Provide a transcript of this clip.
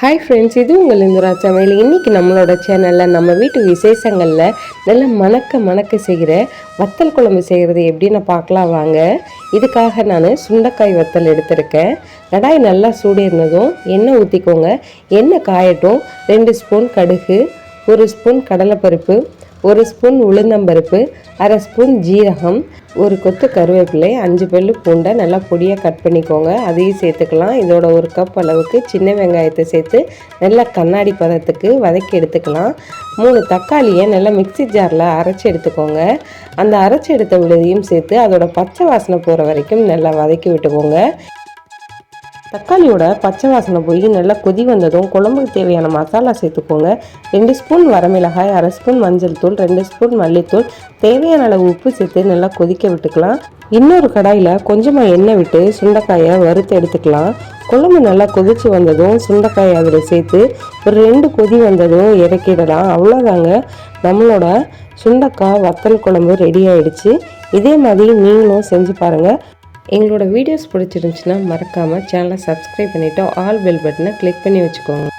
Hi friends இது உங்கள் இந்துரா சமையல். இன்றைக்கி நம்மளோட சேனலில் நம்ம வீட்டு விசேஷங்களில் நல்ல மணக்க மணக்க செய்கிற வத்தல் குழம்பு செய்கிறது எப்படின்னு பார்க்கலாம் வாங்க. இதுக்காக நான் சுண்டைக்காய் வத்தல் எடுத்திருக்கேன். கடாய் நல்லா சூடிருந்ததும் எண்ணெய் ஊற்றிக்கோங்க எண்ணெய் காயட்டும். ரெண்டு ஸ்பூன் கடுகு ஒரு ஸ்பூன் கடலைப்பருப்பு ஒரு ஸ்பூன் உளுந்தம்பருப்பு அரை ஸ்பூன் ஜீரகம் ஒரு கொத்து கருவேப்பிலை அஞ்சு பல்லு பூண்டை நல்லா பொடியாக கட் பண்ணிக்கோங்க. அதையும் சேர்த்துக்கலாம். இதோட ஒரு கப் அளவுக்கு சின்ன வெங்காயத்தை சேர்த்து நல்லா கண்ணாடி பதத்துக்கு வதக்கி எடுத்துக்கலாம். மூணு தக்காளியை நல்லா மிக்ஸி ஜாரில் அரைச்சி எடுத்துக்கோங்க. அந்த அரைச்சி எடுத்த விழுதையும் சேர்த்து அதோட பச்சை வாசனை போகிற வரைக்கும் நல்லா வதக்கி விட்டுக்கோங்க. தக்காளியோட பச்சை வாசனை போய் நல்லா கொதி வந்ததும் குழம்புக்கு தேவையான மசாலா சேர்த்துக்கோங்க. ரெண்டு ஸ்பூன் வரமிளகாய் அரை ஸ்பூன் மஞ்சள் தூள் ரெண்டு ஸ்பூன் மல்லித்தூள். தேவையான அளவு உப்பு சேர்த்து நல்லா கொதிக்க விட்டுக்கலாம். இன்னொரு கடாயில் கொஞ்சமாக எண்ணெய் விட்டு சுண்டைக்காயை வறுத்து எடுத்துக்கலாம். குழம்பு நல்லா கொதிச்சு வந்ததும் சுண்டைக்காயை அதில் சேர்த்து ஒரு ரெண்டு கொதி வந்ததும் இறக்கிடலாம். அவ்வளோதாங்க நம்மளோட சுண்டைக்காய் வத்தல் குழம்பு ரெடி ஆயிடுச்சு. இதே மாதிரி நீங்களும் செஞ்சு பாருங்கள் எங்களோட வீடியோஸ் பிடிச்சிருந்துச்சுன்னா மறக்காமல் சேனலை சப்ஸ்கிரைப் பண்ணிவிட்டு ஆல் பெல் பட்டனை கிளிக் பண்ணி வச்சுக்கோங்க.